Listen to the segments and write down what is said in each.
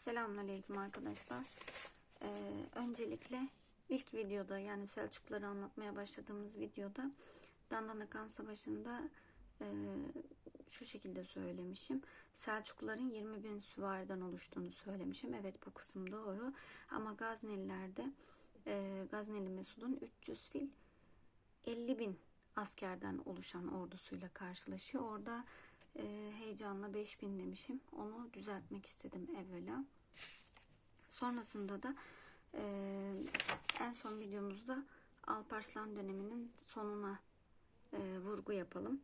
Selamünaleyküm arkadaşlar. Ee, öncelikle ilk videoda yani Selçukluları anlatmaya başladığımız videoda Dandanakan Savaşı'nda e, şu şekilde söylemişim. Selçukluların 20 bin süvariden oluştuğunu söylemişim. Evet bu kısım doğru. Ama Gazneliler'de e, Gazneli Mesud'un 300 fil 50 bin askerden oluşan ordusuyla karşılaşıyor. Orada e, heyecanla 5000 demişim. Onu düzeltmek istedim evvela. Sonrasında da e, en son videomuzda Alparslan döneminin sonuna e, vurgu yapalım.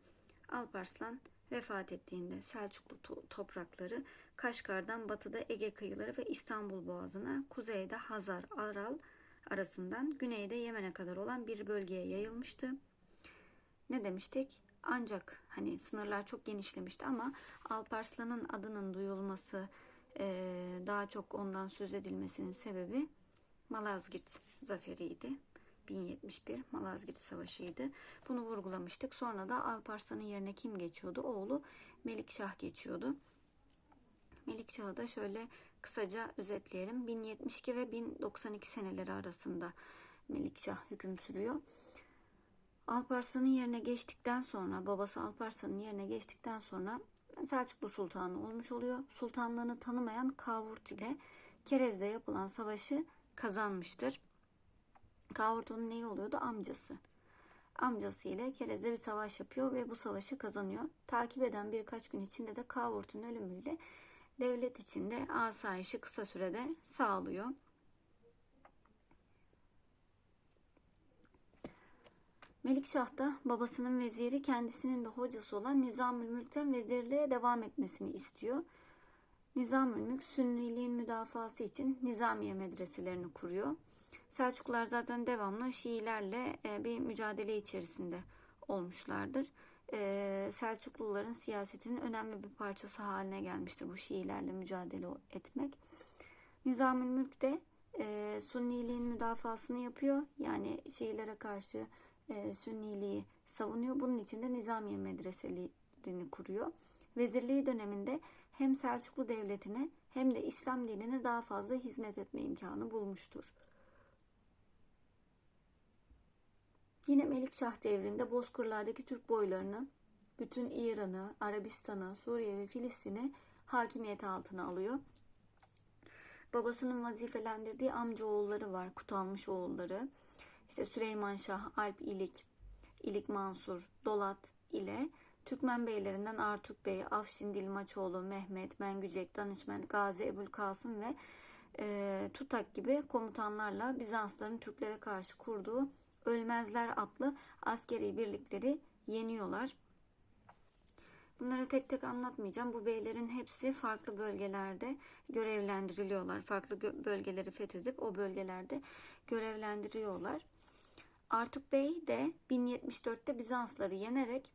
Alparslan vefat ettiğinde Selçuklu to- toprakları Kaşgar'dan batıda Ege kıyıları ve İstanbul Boğazı'na, kuzeyde Hazar, Aral arasından güneyde Yemen'e kadar olan bir bölgeye yayılmıştı. Ne demiştik? Ancak hani sınırlar çok genişlemişti ama Alparslan'ın adının duyulması e, daha çok ondan söz edilmesinin sebebi Malazgirt zaferiydi. 1071 Malazgirt Savaşı'ydı. Bunu vurgulamıştık. Sonra da Alparslan'ın yerine kim geçiyordu? Oğlu Melikşah geçiyordu. Melikşah'ı da şöyle kısaca özetleyelim. 1072 ve 1092 seneleri arasında Melikşah hüküm sürüyor. Alparslan'ın yerine geçtikten sonra, babası Alparslan'ın yerine geçtikten sonra Selçuklu Sultanı olmuş oluyor. Sultanlığını tanımayan Kavurt ile Kerez'de yapılan savaşı kazanmıştır. Kavurt'un neyi oluyordu? Amcası. Amcası ile Kerez'de bir savaş yapıyor ve bu savaşı kazanıyor. Takip eden birkaç gün içinde de Kavurt'un ölümüyle devlet içinde asayişi kısa sürede sağlıyor. Melikşah da babasının veziri kendisinin de hocası olan Nizamül Mülk'ten vezirliğe devam etmesini istiyor. Nizamül Mülk Sünniliğin müdafası için Nizamiye medreselerini kuruyor. Selçuklular zaten devamlı Şiilerle e, bir mücadele içerisinde olmuşlardır. E, Selçukluların siyasetinin önemli bir parçası haline gelmiştir bu Şiilerle mücadele etmek. Nizamül Mülk de e, Sünniliğin müdafasını yapıyor. Yani Şiilere karşı e, Sünniliği savunuyor. Bunun için de Nizamiye medreselerini kuruyor. Vezirliği döneminde hem Selçuklu devletine hem de İslam dinine daha fazla hizmet etme imkanı bulmuştur. Yine Melikşah devrinde Bozkırlardaki Türk boylarını, bütün İran'ı, Arabistan'ı, Suriye ve Filistin'i hakimiyeti altına alıyor. Babasının vazifelendirdiği amca oğulları var, Kutalmış oğulları. İşte Süleyman Şah, Alp İlik, İlik Mansur, Dolat ile Türkmen beylerinden Artuk Bey, Afşin Dilmaçoğlu, Mehmet, Mengücek, Danışment, Gazi, Ebul Kasım ve e, Tutak gibi komutanlarla Bizansların Türklere karşı kurduğu Ölmezler adlı askeri birlikleri yeniyorlar. Bunları tek tek anlatmayacağım. Bu beylerin hepsi farklı bölgelerde görevlendiriliyorlar. Farklı bölgeleri fethedip o bölgelerde görevlendiriyorlar. Artuk Bey de 1074'te Bizansları yenerek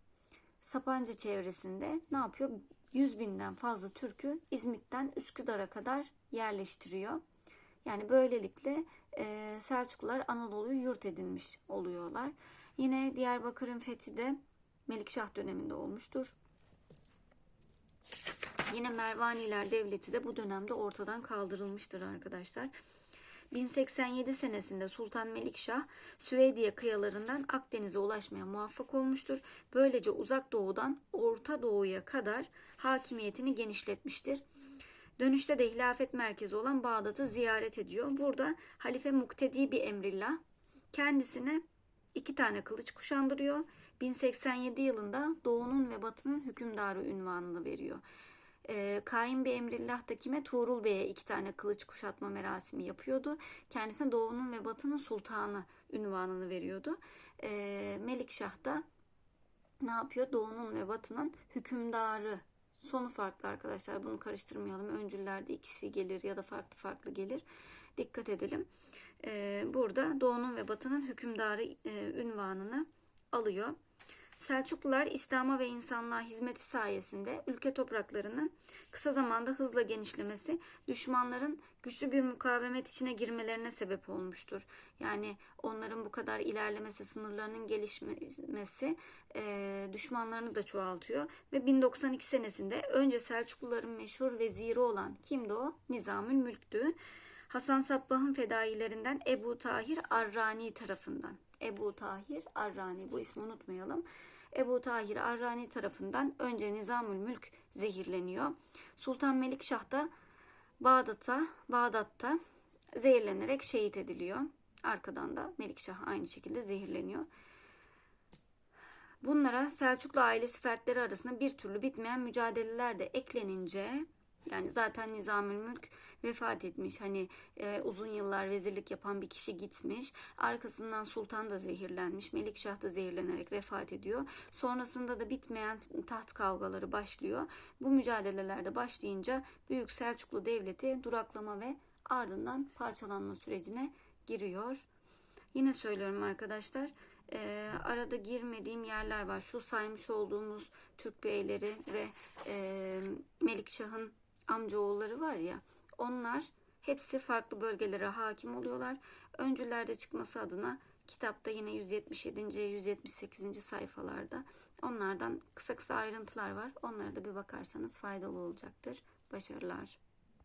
Sapanca çevresinde ne yapıyor? 100 binden fazla Türk'ü İzmit'ten Üsküdar'a kadar yerleştiriyor. Yani böylelikle e, Selçuklular Anadolu'yu yurt edinmiş oluyorlar. Yine Diyarbakır'ın fethi de Melikşah döneminde olmuştur. Yine Mervaniler Devleti de bu dönemde ortadan kaldırılmıştır arkadaşlar. 1087 senesinde Sultan Melikşah Süveydiye kıyalarından Akdeniz'e ulaşmaya muvaffak olmuştur. Böylece uzak doğudan Orta Doğu'ya kadar hakimiyetini genişletmiştir. Dönüşte de hilafet merkezi olan Bağdat'ı ziyaret ediyor. Burada Halife Muktedi bir emrillah kendisine iki tane kılıç kuşandırıyor. 1087 yılında Doğu'nun ve Batı'nın hükümdarı ünvanını veriyor. E, Kaim bir emrillah da kime? Tuğrul Bey'e iki tane kılıç kuşatma merasimi yapıyordu. Kendisine Doğu'nun ve Batı'nın sultanı ünvanını veriyordu. E, Melikşah da ne yapıyor? Doğu'nun ve Batı'nın hükümdarı Sonu farklı arkadaşlar. Bunu karıştırmayalım. Öncüllerde ikisi gelir ya da farklı farklı gelir. Dikkat edelim. Ee, burada Doğu'nun ve Batı'nın hükümdarı e, ünvanını alıyor. Selçuklular İslam'a ve insanlığa hizmeti sayesinde ülke topraklarının kısa zamanda hızla genişlemesi düşmanların güçlü bir mukavemet içine girmelerine sebep olmuştur. Yani onların bu kadar ilerlemesi, sınırlarının gelişmesi e, düşmanlarını da çoğaltıyor. Ve 1092 senesinde önce Selçukluların meşhur veziri olan kimdi o? Nizamül Mülk'tü. Hasan Sabbah'ın fedailerinden Ebu Tahir Arrani tarafından. Ebu Tahir Arrani bu ismi unutmayalım. Ebu Tahir Arrani tarafından önce Nizamül Mülk zehirleniyor. Sultan Melikşah da Bağdat'a, Bağdat'ta zehirlenerek şehit ediliyor. Arkadan da Melikşah aynı şekilde zehirleniyor. Bunlara Selçuklu ailesi fertleri arasında bir türlü bitmeyen mücadeleler de eklenince yani zaten Nizamül Mülk vefat etmiş. Hani e, uzun yıllar vezirlik yapan bir kişi gitmiş. Arkasından sultan da zehirlenmiş. Melikşah da zehirlenerek vefat ediyor. Sonrasında da bitmeyen taht kavgaları başlıyor. Bu mücadelelerde başlayınca Büyük Selçuklu Devleti duraklama ve ardından parçalanma sürecine giriyor. Yine söylüyorum arkadaşlar. e, arada girmediğim yerler var. Şu saymış olduğumuz Türk beyleri ve e, Melikşah'ın amcaoğulları var ya. Onlar hepsi farklı bölgelere hakim oluyorlar. Öncülerde çıkması adına kitapta yine 177. 178. sayfalarda onlardan kısa kısa ayrıntılar var. Onlara da bir bakarsanız faydalı olacaktır. Başarılar.